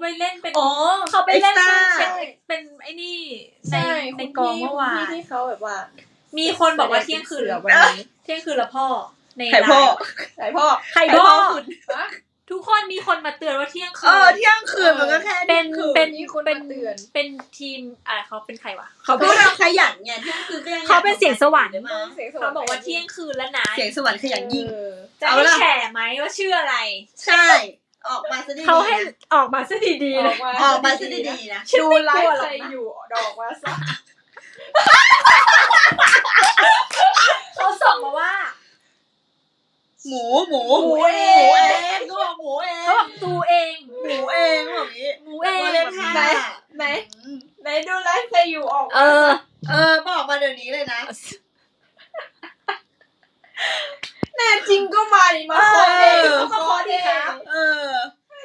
ไปเล่นเป็นอ๋อเขาไปเล่นเป็น Extra เป็นเป็นไอ้นี่ในใช่ในกองเมื่อวานที่เขาแบบว่า มีคนบอกว่าเที่ยงคืนแสดงติดเสือวันนี้เที่ยงคืนละพ่อในไข่พ่อไลน์ไหนพ่อไข่พ่อคุณฮะทุกคนมีคนมาเตือนว่าเที่ยงคืเออเที่ยงคืนมันก็แค่เป็นที่ยงคืเป็นมีคนเป็นมาเตือน เป็นทีมอ่าเขาเป็นใครวะเขาพวกเราขยันไงเที่ยงคืนก็ยังเขาเป็นเสียงสวรรค์ได้มาเสียงสเขาบอกว่าเที่ยงคืนแล้วนะเสียงสวรรค์ขยันยิงเออจะเอาให้ล่ะแฉไหมว่าชื่ออะไร ใช่ ออกมาซะดีๆเขาให้นะออกมาซะดีๆอเลอยกมาออกมาซะดีๆนะฉันดูไม่ไลกลัวฟ์หรอกใครนะอยู่ดอกว่าซะเขาส่งมาว่า หมูหมูหมูเองหมูเองก็บอกหมูเองเขาบอกตูเองหมูเองแบบนี้หมูเองเล่นค่ะไหนไหนไหนดูไลฟ์ใครอยู่ออกเออ เออบอกมาเดี๋ยวนี้เลยนะแน่จริงก็มาดิมาขอเอง เออ มาขอเองครับ เออ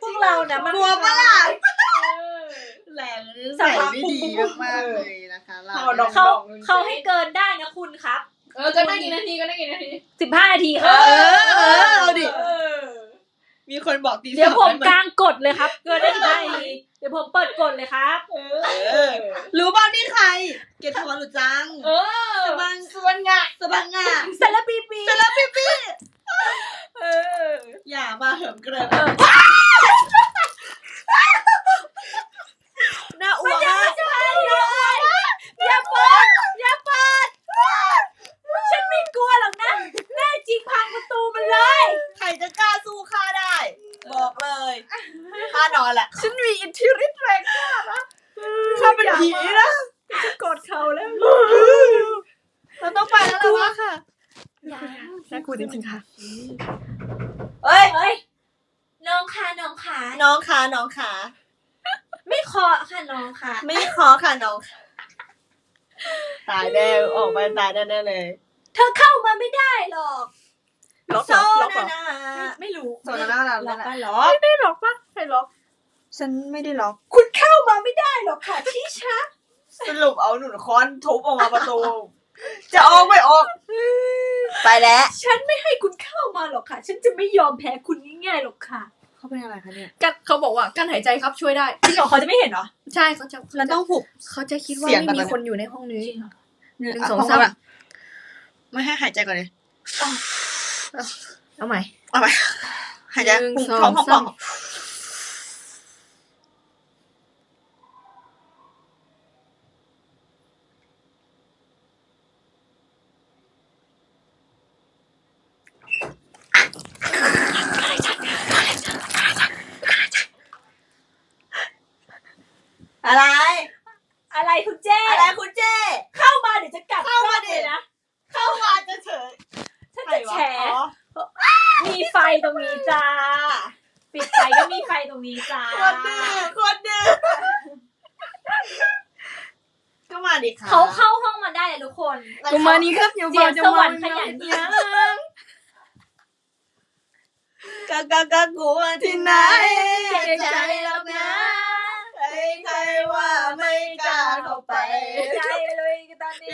พ วกเรานะมันกลัวปะล่ะเออแรงใส่ไม่ดีมากๆเลยนะคะเราเอาดอก เขาเขาให้เกินได้นะคุณครับเออก็ได้กี่นาทีก็ได้กี่นาทีสิบห้านาทีคเอรับอเออเอาดิ เออมีคนบอกตีเดี๋ยวผมสามกลางกดเลยครับ เกินได้สิบห้านาทีเดี๋ยวผมเปิดกดเลยครับ เอเอออรู้บ้างนี่ใคร เกตทอนหรือจังเออสบังสวนงะสบังงาเสร็จแล้วปีปีสลับปิ๊ปี้เออ อย่ามาเหิมเกริมน่าอ้วก อย่ามาก ใช่อย่าอย่าเปิดอย่าเปิดฉันไม่กลัวหรอกนะแน่จริงพังประตูมันเลย ใครจะกล้าสู้ข้าได้ บอกเลยข้านอนแหละ ฉันมีอิทธิฤทธิ์แรงกล้านะ ข้าเป็นผีนะ ฉันกดเขาแล้ว เราต้องไปแล้วล่ะวะค่ะ อย่า น่ากลัวจริงๆค่ะ เอ้ย เฮ้ยน้องขา น้องขาน้องขาน้องขาไม่คอค่ะน้องขาไม่ขอค่ะน้องขาตายแน่ออกมาตายแน่ๆเลย เธอเข้ามาไม่ได้หรอกล็อกโซเหรอล็อกเหรอ นานาไม่รู้โซนานาล็แล้อวกนะปะล็อกไม่ได้ล็อกปะใครล็อกฉันไม่ได้ล็อก คุณเข้ามาไม่ได้หรอกค่ะที่ชักสรุปเอาหนุนค้อนทุบออกมาประตู จะออกไม่ออก ไปแล้ว ฉันไม่ให้คุณเข้ามาหรอกค่ะ ฉันจะไม่ยอมแพ้คุณง่ายๆหรอกค่ะ เขาเป็นอะไรคะเนี่ยกันเขาบอกว่าการหายใจครับช่วยได้จริงเหรอเขาจะไม่เห็นเหรอใช่เขาจะเราต้องหุบเขาจะคิดว่าเสียงไม่กันมีนะคนอยู่ในห้องนี้จริงเหรอหนึ่งสองสามไม่ให้หายใจก่อนเลยเอาใหม่เอาไปหายใจหนึ่งปุ่งสองท้องพสาองม อะไร อะไรคุณเจ้อะไรคุณเจ้ เข้ามาเดี๋ยวจะกลับเข้ามาดิ เลยนะเข้ามาจะเฉยฉันจะแฉอ๋อมีไฟตรงนี้จ้าปิดไฟก็มีไฟตรงนี้จ้าคนดื้อคนดื้อก็มาดิค่ะเขาเข้าห้องมาได้เลยทุกคนก็มานี้ครับอย่าเสียงจะสวมารรค์ขยันยิงกะกะกะกลัวที่ไหนใจหรอกนะใครใครๆ ว่าไม่กล้าเข้าไปใจเลยตอนนี้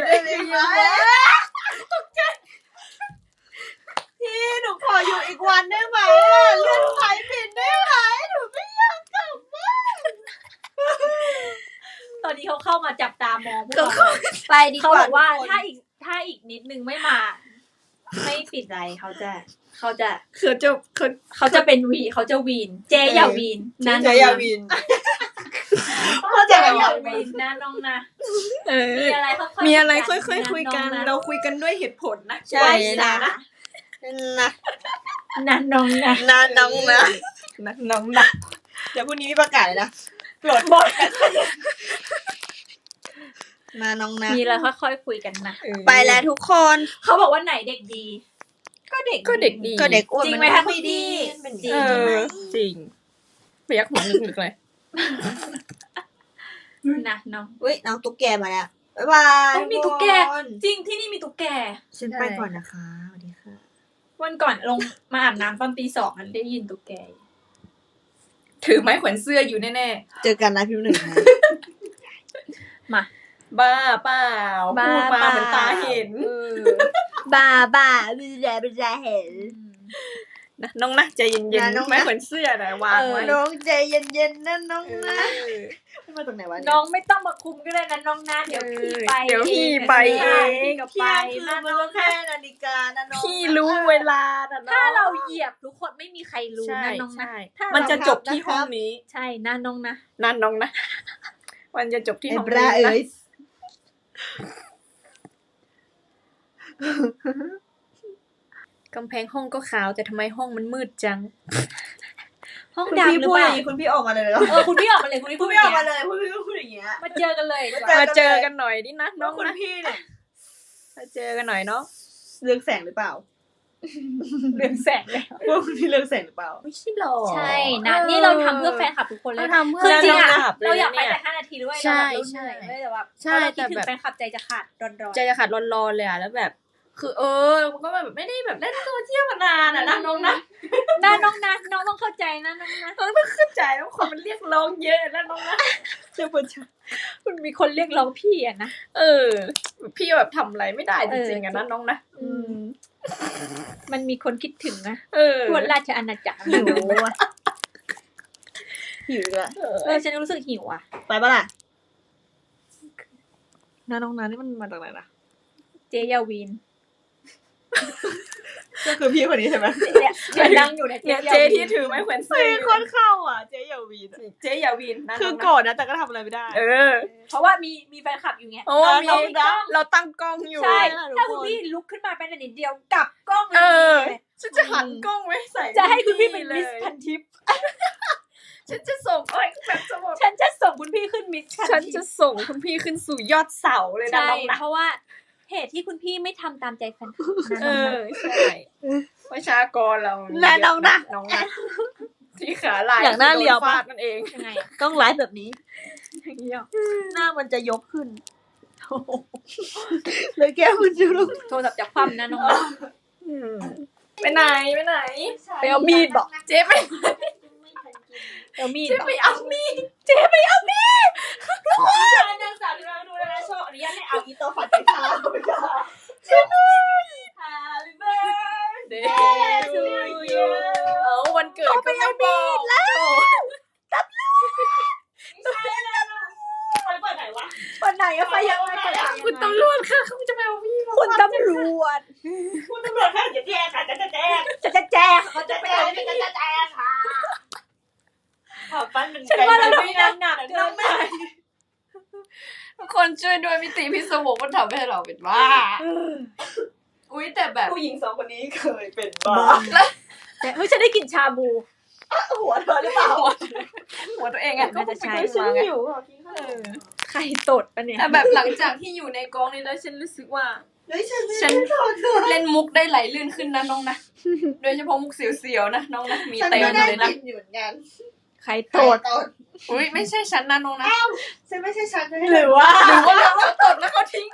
ได้ไหมพี่หนูขออยู่อีกวันได้ไหมเลื่อนไฟผิดได้ไหมหนูไม่อยากกลับบ้านตอนนี้เขาเข้ามาจับตามองพวกเราไปดีกว่าเขาบอกว่าถ้าอีกถ้าอีกนิดนึงไม่มา ไม่ปิดใจเขาจะเขาจะเขาจะเขาจะเป็นวีเขาจะวีน เจอย่าวีนนะเจยาวินเจอย่า วีนนะน้องนะเออมีอะไรค่อยๆมีอะไรกัค่อยๆคุยกันะเราคุยกันด้วยเหตุผลนะใช่นะนะนะนะน้องนะนาน้องนะนะน้องนะเดี๋ยวพรุ่งนี้มีประกาศเลยนะโปรดบอกนาน้องนะมีอะไรค่อยๆคุยกันนะเออไปแล้วทุกคนเขาบอกว่าไหนเด็กดี ก็เด็กก็เด็กดีก็เด็กอ้วนจริงมันไหมก็คะไม่คุณดีพี่มันจริดีงเอไหมอจริงไปยักหัวนึกๆเลย นะน้องอุ้ยน้องตุ๊กแกมาแล้วบ๊ายบายโอ้ยมีตุ๊กแก ทุคนจริงที่นี่มีตุ๊กแก ฉันไปก่อนนะคะสวัสดีค่ะวันก่อนลงมาอาบน้ำตอนตีสองอันได้ยินตุ๊กแก ถือไม้แขวนเสื้ออยู่แน่เจอกันนะพี่หนึ่งนะมาๆบ้าเปล่าพูดมาเหมือนตาเห็นบ้าบ้าไม่ได้ไม่ได้เห็น นะน้องนะใจเย็นนะน้องๆนะไม่เหมือนเสื้อนะวางไว้น้องใจเย็นๆนะน้องนะเออมาจากไหนวะน้องไม่ต้องมาคุมก็ได้นะน้องนะเดี๋ยวพี่ไปเดี๋ยวพี่ไปเองพี่ก็เที่ไปยงคืนนะมันน้อก็งแค่นะนาฬิกานะน้องพี่รู้เวลานะน้องถ้าเราเหยียบทุกคนไม่มีใครรู้ใช่นะน้องนะใช่ถ้ามันจะเราจบที่ห้องนี้ ใช่นะน้องนะนั่นน้องนะมันจะจบที่ไอ้ห้องบนี้ราเอ๋นะย กำแพงห้องก็ขาว แต่ทำไมห้องมันมืดจัง ห้องคุณดำพี่หรือพูดเปอล่าย่างนี้คุณพี่ออกมาเลยเหรอเออคุณพี่ออกมาเลยคุณพี่คุพูณดพี่ออกอมาย่างเลเงี้ยยคุณพี่ก็พูดอย่างเงี้ย มาเจอกันเลยมาเจอมาเจอกันหน่อยดินะน้น้อองงคุณนะพี่เนี่ยมาเจอกันหน่อยเนาะเรื่องแสงหรือเปล่าเรืองแสงเลยว่าคุณพี่เรื่องแสงหรือเปล่า ไม่ใช่หรอ ใช่นะนี่เราทำเพื่อแฟนคลับทุกคนเลย เราทำเพื่อ คือจริงอะแฟนคลับเลยเราอยากไปเนี่ยแต่ห้านาทีด้วยใช่เราแบบเราเหนื่อยใช่เลยแต่แบบใช่พอเราคิดถึแต่แบงบแฟนคลับใจจะขาดร้อนๆ ใจจะขาดร้อนๆเลยอะแล้วแบบ คือเออ มันก็แบบไม่ได้แบบเล่นโซเชียลมานานอะนะน้องนะน้าน้องนะน้องต้องเข้าใจนะน้องนะน้องต้องเข้าใจแล้วคนมันเรียกร้องเยอะนะน้องนะเจ้าประชาคุณมีคนเรียกร้องพี่อะนะ เออ พี่แบบทำอะไรไม่ได้จริงๆอะนะน้องนะ อืม มันมีคนคิดถึงนะเออทั่วราชอาณาจักรหิวอะหิวอีกแล้วเออฉันรู้สึกหิวอะ ไปปะล่ะน้าน้องนานี่มันมาจากไหนนะเจยาวิน ก็คือพี่คนนี้ใช่ไหมเนี่ยเดี๋ยวนั่งอยู่ในเจเนี่ยยาเจ๊วินที่ถือไม้แขวนเสื้เฮ้อยอยู่คนเข้าอะ เจ๊ยาวีนเจ๊ยาวินนะคือน้งนะโกรธนะแต่ก็ทำอะไรไม่ได้เออเพราะว่ามีมีแฟนคลับอยู่ไงโอ้อ่ามีน้องนะเราตั้งกล้องอยู่ ใช่ทุกคน ถ้าคุณพี่ลุกขึ้นมาเป็นอันนิดเดียวกลับกล้องเลเอยอเลยฉันจะหันกล้องไว้ใส่จะให้คุณพี่เป็นเลยมิสพันทิปฉันจะส่งเอ้ยแบบจะบอกฉันจะส่งคุณพี่ขึ้นมิสพันฉันทิจะปส่งคุณพี่ขึ้นสู่ยอดเสาเลยนะใช่น้องนะเพราะว่า เหตุที่คุณพี่ไม่ทำตามใจแฟนคลับนะเอน้องอนะใช่ประชากรเราและน้องนะน้องนะที่ขาลายอย่างหน้าเรียวปะฟาดนั่นเองยังไงอะต้องไลฟ์แบบนี้หน้ามันจะยกขึ้นเลยแก้วมันจะลงโทรศัพท์จากคว่ำนะน้องนะอืมไปไหนไปไหนไปเอามีดบอกเจ๊ไปเอามีดเจ๊บอกไปเอามีดเจ๊ไปเอามีด นางสาวดูแลดูแลโชคอนุญาตให้เอาอีโต้ฝันไปทาไปทา Happy birthday to you เอาวันเกิดก็ไม่บอกแล้วไปเปิดไหนวะ วันไหนอะไปยังไงไปยังไงคุณตำรวจค่ะเขาจะไปเอามีดคุณตำรวจ คุณตำรวจค่ะอย่าแจ้งค่ะจะจะแจ้งจะจะแจ้งเขาจะไปเอาจะมีดจะแจ้งค่ะขอปั้นหนึ่งฉันว่าเราทำงานหนักเกินไป ทุกคนช่วยด้วยมิติพิศวงมันทำให้เราเป็นบ้าอุ้ยแต่แบบผู้หญิงสองคนนี้เคยเป็นบ้าแต่เฮ้ยฉันได้กลินชาบู หัวเธอหรือเปล่า หัวตัวเองอะก็น่าจะใช่ไปฉัมานไงหิวอะกินข้าวเออใครตดปะเนี่ยแต่แบบหลังจากที่อยู่ในกองนี้แล้วฉันรู้สึกว่าเฮ้ยฉันไม่ฉันได้โทษเธอเล่นมุกได้ไหลลื่นขึ้นนะน้องนะ โดยเฉพาะมุกเสียวๆนะน้องนะมีฉันเต็มก็ได้เลยนะกินอยู่เหมือนกันใครตโทดษ อุ้ยไม่ใช่ฉันนะน้องนะ ฉันไม่ใช่ฉันหรือว่าหรือว่าเขาตดแล้วเขาทิ้ง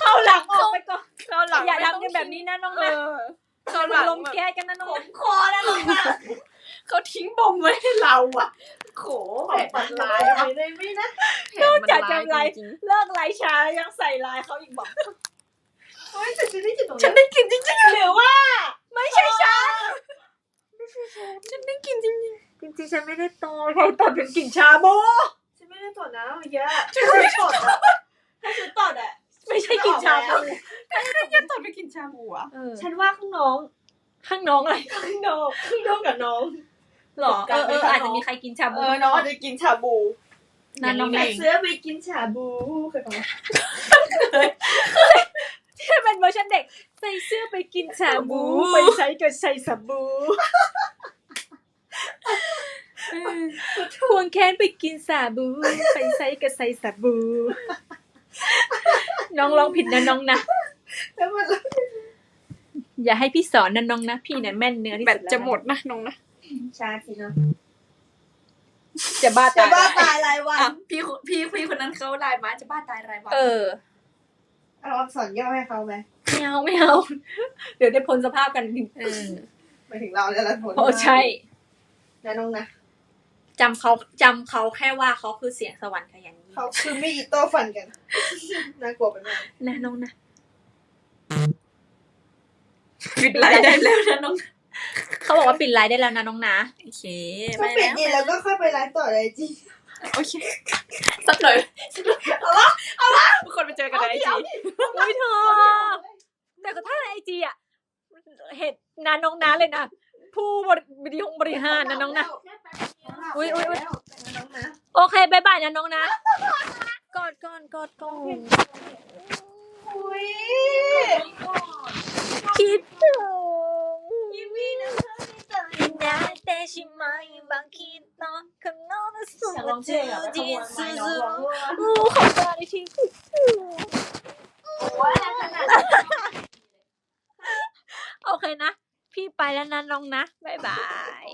เข้าหลังออกไปก่อนเขาหลังอย่าไม่ต้งทำกันแบบนี้นะน้องเอนะอเขาหลังลมแบบแก้กันนะน้องผนะมคอนะลูกนะเขาทิ้งบอมไว้ให้เราอะโขแผลปัดลายเอาไปได้ไหมนะนอกจากจะไลเลิกไลฟ์ช้าแล้วยังใส่ไลน์เขาอีกบอกเฮ้ยแต่ฉันได้กินตรงฉันนี้ได้กลินจริงๆหรือว่า ไม่ใช่ฉัน ฉันได้กลินจริงจริงๆฉันไม่ได้ตดใครตดเป็นกลิ่นชาบูฉันไม่ได้ตดนะเมื่อกี้ฉันไม่ตดอะถ้าฉันตดอะไม่ใช่กลิ่นชาบูๆไม่ยันตดไปกินชาบูอะเออฉันว่าข้างน้องข้างน้องอะไรข้างน้องข้างน้องกับน้องหรอเออเอออาจจะมีใครกินชาเอบูอน้องอาจจะกินชาบูนั่นน้องใส่เองเสื้อไปกินชาบูเคยฟังไหม ที่เป็นเวอร์ชันเด็ก ใส่เสื้อไปกินชาบู ไปใช้กับใส่สบูควงแค้นไปกินสาบู ไปใส่กับใส่สบู น้องร้องผิดนะน้องนะ แล้วมันอย่าให้พี่สอนนะน้องนะ พี่เนี่ยแม่นเนื้อที่แบสุตดแล้วจะหมดนะน้องนะชาสิเนาะจะบ้าจะตายบ้าตายรายวัอะนพี่คนพี่พี่คนนั้นเขาไลน์มาจะบ้าตายรายวันเออ เอาอักษรย่อให้เขาไหมไม่เอาไม่เอา เดี๋ยวได้พ้นสภาพกันเออหมายถึงเราเนี่ยแหละผลโอ้ใช่นะน้องนะจำเขาจำเขาแค่ว่าเขาคือเสียงสวรรค์ขยันยิ่งเขาคือไม่อีโต้ฟันกันน่ากลัวไปมากนะน้องนะปิดไลน์ได้แล้วนะน้องเขาบอกว่าปิดไลน์ได้แล้วนะน้องนะโอเคก็ไปปิดแล้วดีแล้วก็ค่อยไปไลฟ์ต่อเลยจี โอเคสักหน่อยเอาละเอาละทุกคนไปเจอกันในไอจีอุ้ยเธอแต่ก็ถ้าในไอจีอะเห็นนาน้องนาเลยนะผู้บริบริหงบริหารนะน้องนะอุ๊ยอุ๊ยอุ๊ยน้องนะโอเคบายบายนะน้องนะกอดก่อนกอดก่อนอุ้ยคิดถึงยิมี่นะ なってしまえばきっとこの夏 อยากลองเพลงอ่ะไปขบวนไม้น้องร้องด้วย อู้ขอบคุณที่ ว่าขนาด โอเคนะ พี่ไปแล้วนะน้องนะบายบาย